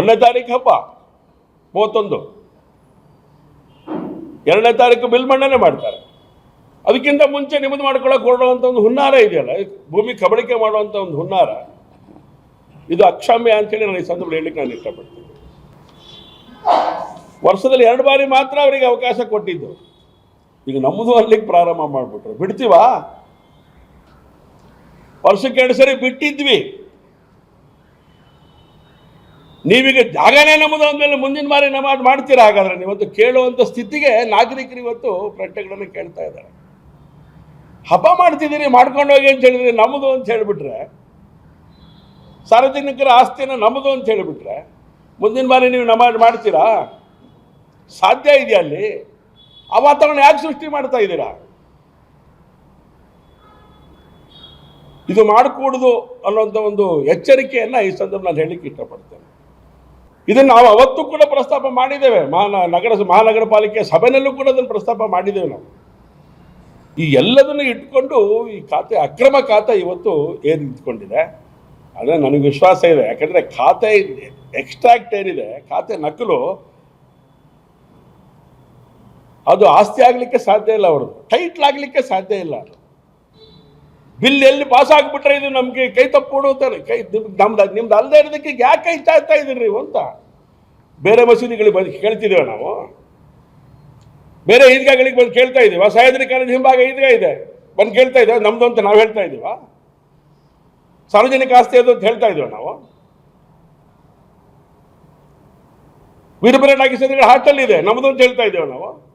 ಒಂದನೇ ತಾರೀಕು ಹಬ್ಬ, ಮೂವತ್ತೊಂದು. ಎರಡನೇ ತಾರೀಕು ಬಿಲ್ ಮಂಡನೆ ಮಾಡ್ತಾರೆ. ಅದಕ್ಕಿಂತ ಮುಂಚೆ ನಿಮ್ಮದು ಮಾಡ್ಕೊಳ್ಳೋಕೆ ಹೊರಡುವಂಥ ಒಂದು ಹುನ್ನಾರ ಇದೆಯಲ್ಲ ಭೂಮಿ ಕಬಳಿಕೆ ಮಾಡುವಂಥ ಒಂದು ಹುನ್ನಾರ. ಇದು ಅಕ್ಷಮ್ಯ ಅಂತೇಳಿ ನಾನು ಈ ಸಂದರ್ಭ ಹೇಳಲಿಕ್ಕೆ ನಾನು ಇಷ್ಟಪಡ್ತೀನಿ. ವರ್ಷದಲ್ಲಿ ಎರಡು ಬಾರಿ ಮಾತ್ರ ಅವರಿಗೆ ಅವಕಾಶ ಕೊಟ್ಟಿದ್ದು. ಈಗ ನಮ್ಮದು ಅಲ್ಲಿಗೆ ಪ್ರಾರಂಭ ಮಾಡಿಬಿಟ್ರು. ಬಿಡ್ತೀವಾ? ವರ್ಷಕ್ಕೆ ಎರಡು ಸರಿ ಬಿಟ್ಟಿದ್ವಿ. ನೀವೀಗ ಜಾಗನೇ ನಮ್ಮದು ಅಂದಮೇಲೆ ಮುಂದಿನ ಬಾರಿ ನಮಾಜ್ ಮಾಡ್ತೀರಾ? ಹಾಗಾದ್ರೆ ನೀವತ್ತು ಕೇಳುವಂಥ ಸ್ಥಿತಿಗೆ ನಾಗರಿಕರು ಇವತ್ತು ಪ್ರಶ್ನೆಗಳನ್ನು ಕೇಳ್ತಾ ಇದ್ದಾರೆ. ಹಬ್ಬ ಮಾಡ್ತಿದ್ದೀರಿ, ಮಾಡ್ಕೊಂಡು ಹೋಗಿ ಅಂತ ಹೇಳಿದ್ರೆ ನಮ್ಮದು ಅಂತ ಹೇಳಿಬಿಟ್ರೆ, ಸಾರ್ವಜನಿಕರ ಆಸ್ತಿನ ನಮ್ಮದು ಅಂತ ಹೇಳಿಬಿಟ್ರೆ, ಮುಂದಿನ ಬಾರಿ ನೀವು ನಮಾಜ್ ಮಾಡ್ತೀರಾ? ಸಾಧ್ಯ ಇದೆಯಾ ಅಲ್ಲಿ? ಆ ವಾತಾವರಣ ಯಾಕೆ ಸೃಷ್ಟಿ ಮಾಡ್ತಾ ಇದ್ದೀರಾ? ಇದು ಮಾಡಕೂಡದು ಅನ್ನೋಂಥ ಒಂದು ಎಚ್ಚರಿಕೆಯನ್ನು ಈ ಸಂದರ್ಭದಲ್ಲಿ ನಾನು ಹೇಳಲಿಕ್ಕೆ ಇಷ್ಟಪಡ್ತೇನೆ. ಇದನ್ನು ನಾವು ಅವತ್ತು ಕೂಡ ಪ್ರಸ್ತಾಪ ಮಾಡಿದ್ದೇವೆ. ನಗರ ಮಹಾನಗರ ಪಾಲಿಕೆ ಸಭೆಯಲ್ಲೂ ಕೂಡ ಅದನ್ನು ಪ್ರಸ್ತಾಪ ಮಾಡಿದ್ದೇವೆ ನಾವು. ಈ ಎಲ್ಲದನ್ನು ಇಟ್ಕೊಂಡು ಈ ಖಾತೆ, ಅಕ್ರಮ ಖಾತೆ ಇವತ್ತು ಏನು ನಿಂತ್ಕೊಂಡಿದೆ? ಅದೇ ನನಗೆ ವಿಶ್ವಾಸ ಇದೆ. ಯಾಕಂದರೆ ಖಾತೆ ಎಕ್ಸ್ಟ್ರಾಕ್ಟ್ ಏನಿದೆ, ಖಾತೆ ನಕಲು, ಅದು ಆಸ್ತಿ ಆಗಲಿಕ್ಕೆ ಸಾಧ್ಯ ಇಲ್ಲ ಅವ್ರದ್ದು. ಟೈಟ್ಲ್ ಆಗಲಿಕ್ಕೆ ಸಾಧ್ಯ ಇಲ್ಲ ಅದು. ಬಿಲ್ ಎಲ್ಲಿ ಪಾಸ್ ಆಗಿಬಿಟ್ರೆ ಇದು ನಮಗೆ ಕೈ ತಪ್ಪು ಕೊಡುತ್ತಾರೆ ಕೈ ನಿಮ್- ನಮ್ದು ನಿಮ್ದು ಅಲ್ಲದೆ ಇರೋದಕ್ಕೆ ಯಾಕೆ ಕೈ ಚಾಯ್ತಾ ಇದ್ದೀರಿ ನೀವು ಅಂತ. ಬೇರೆ ಮಸೀದಿಗಳಿಗೆ ಬಂದು ಕೇಳ್ತಿದ್ದೇವೆ ನಾವು. ಬೇರೆ ಈದ್ಗಾಗಳಿಗೆ ಬಂದು ಕೇಳ್ತಾ ಇದ್ದೀವ. ಸಹ್ಯಾದ್ರಿ ಕಾಲೇಜ್ ಹಿಂಭಾಗ ಈದ್ಗಾ ಇದೆ. ಬಂದು ಕೇಳ್ತಾ ಇದ್ದೇವೆ. ನಮ್ದು ಅಂತ ನಾವು ಹೇಳ್ತಾ ಇದ್ದೀವ? ಸಾರ್ವಜನಿಕ ಆಸ್ತಿ ಅದು ಅಂತ ಹೇಳ್ತಾ ಇದ್ದೀವ ನಾವು. ವೀರಭದ್ರ ನಾಗೇಶ್ವರ ಹಾಟಲ್ಲಿ ಇದೆ. ನಮ್ದು ಅಂತ ಹೇಳ್ತಾ ಇದ್ದೇವೆ ನಾವು.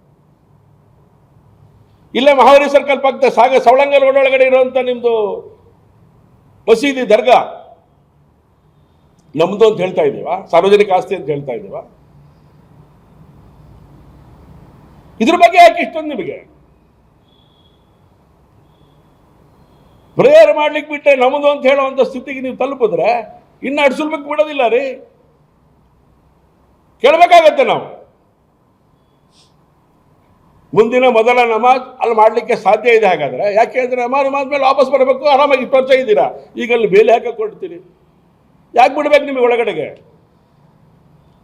ಇಲ್ಲೇ ಮಹಾವರಿ ಸರ್ಕಲ್ ಪಕ್ಕದ ಸಾಗ ಸವಳಂಗ ರೋಡ್ ಒಳಗಡೆ ಇರುವಂತ ನಿಮ್ದು ಮಸೀದಿ ದರ್ಗಾ. ನಮ್ದು ಅಂತ ಹೇಳ್ತಾ ಇದ್ದೀವ, ಸಾರ್ವಜನಿಕ ಆಸ್ತಿ ಅಂತ ಹೇಳ್ತಾ ಇದ್ದೀವ. ಇದ್ರ ಬಗ್ಗೆ ಯಾಕೆ ಇಷ್ಟೊಂದು ನಿಮಗೆ? ಪ್ರೇಯರ್ ಮಾಡ್ಲಿಕ್ಕೆ ಬಿಟ್ಟರೆ ನಮ್ಮದು ಅಂತ ಹೇಳುವಂಥ ಸ್ಥಿತಿಗೆ ನೀವು ತಲುಪಿದ್ರೆ ಇನ್ನು ಅಡ್ಸಲ್ಬೇಕು ಬಿಡೋದಿಲ್ಲ ರೀ. ಕೇಳಬೇಕಾಗತ್ತೆ ನಾವು. ಮುಂದಿನ ಮೊದಲ ನಮಾಜ್ ಅಲ್ಲಿ ಮಾಡಲಿಕ್ಕೆ ಸಾಧ್ಯ ಇದೆ ಹಾಗಾದರೆ? ಯಾಕೆ ಅಂದರೆ ನಮಾಜ್ ಮೇಲೆ ವಾಪಸ್ ಬರಬೇಕು, ಆರಾಮಾಗಿ ವರ್ಷ ಇದ್ದೀರಾ ಈಗ ಅಲ್ಲಿ ಬೇಲೆ ಹಾಕಿ ಕೊಡ್ತೀರಿ ಯಾಕೆ ಬಿಡ್ಬೇಕು ನಿಮಗೆ ಒಳಗಡೆಗೆ?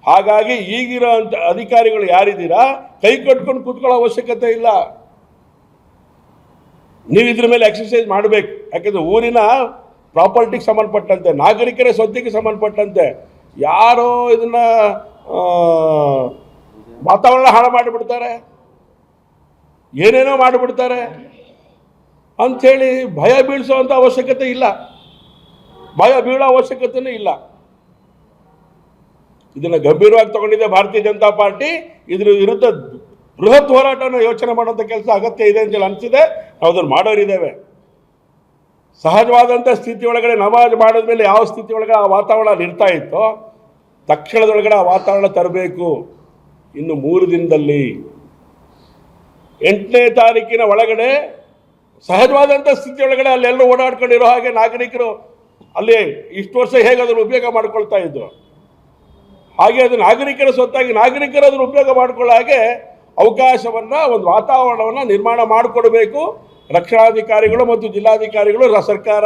ಹಾಗಾಗಿ ಈಗಿರೋ ಅಂಥ ಅಧಿಕಾರಿಗಳು ಯಾರಿದ್ದೀರಾ? ಕೈ ಕಟ್ಕೊಂಡು ಕೂತ್ಕೊಳ್ಳೋ ಅವಶ್ಯಕತೆ ಇಲ್ಲ. ನೀವು ಇದ್ರ ಮೇಲೆ ಎಕ್ಸರ್ಸೈಸ್ ಮಾಡಬೇಕು. ಯಾಕೆಂದ್ರೆ ಊರಿನ ಪ್ರಾಪರ್ಟಿಗೆ ಸಂಬಂಧಪಟ್ಟಂತೆ, ನಾಗರಿಕರ ಸ್ವತ್ತಿಗೆ ಸಂಬಂಧಪಟ್ಟಂತೆ, ಯಾರೋ ಇದನ್ನ ವಾತಾವರಣ ಹಾಳು ಮಾಡಿಬಿಡ್ತಾರೆ. ಏನೇನೋ ಮಾಡಿಬಿಡ್ತಾರೆ ಅಂಥೇಳಿ ಭಯ ಬೀಳಿಸುವಂಥ ಅವಶ್ಯಕತೆ ಇಲ್ಲ. ಭಯ ಬೀಳೋ ಅವಶ್ಯಕತೆಯೂ ಇಲ್ಲ. ಇದನ್ನು ಗಂಭೀರವಾಗಿ ತಗೊಂಡಿದೆ ಭಾರತೀಯ ಜನತಾ ಪಾರ್ಟಿ. ಇದ್ರ ವಿರುದ್ಧ ಬೃಹತ್ ಹೋರಾಟವನ್ನು ಯೋಚನೆ ಮಾಡುವಂಥ ಕೆಲಸ ಅಗತ್ಯ ಇದೆ ಅಂತೇಳಿ ಅನಿಸಿದೆ. ನಾವು ಅದನ್ನು ಮಾಡೋರಿದ್ದೇವೆ. ಸಹಜವಾದಂಥ ಸ್ಥಿತಿ ಒಳಗಡೆ ನಮಾಜ್ ಮಾಡಿದ್ಮೇಲೆ ಯಾವ ಸ್ಥಿತಿ ಒಳಗಡೆ ಆ ವಾತಾವರಣ ನಿರ್ತಾ ಇತ್ತೋ, ತಕ್ಷಣದೊಳಗಡೆ ಆ ವಾತಾವರಣ ತರಬೇಕು. ಇನ್ನು ಮೂರು ದಿನದಲ್ಲಿ ಎಂಟನೇ ತಾರೀಕಿನ ಒಳಗಡೆ ಸಹಜವಾದಂಥ ಸ್ಥಿತಿ ಒಳಗಡೆ ಅಲ್ಲೆಲ್ಲರೂ ಓಡಾಡ್ಕೊಂಡಿರೋ ಹಾಗೆ ನಾಗರಿಕರು ಅಲ್ಲಿ ಇಷ್ಟು ವರ್ಷ ಹೇಗೆ ಅದನ್ನು ಉಪಯೋಗ ಮಾಡ್ಕೊಳ್ತಾ ಇದ್ರು. ಹಾಗೆ ಅದು ನಾಗರಿಕರ ಸ್ವತ್ತಾಗಿ ನಾಗರಿಕರು ಅದನ್ನು ಉಪಯೋಗ ಮಾಡ್ಕೊಳ್ಳೋ ಹಾಗೆ ಅವಕಾಶವನ್ನು, ಒಂದು ವಾತಾವರಣವನ್ನು ನಿರ್ಮಾಣ ಮಾಡಿಕೊಡಬೇಕು. ರಕ್ಷಣಾಧಿಕಾರಿಗಳು ಮತ್ತು ಜಿಲ್ಲಾಧಿಕಾರಿಗಳು ಸರ್ಕಾರ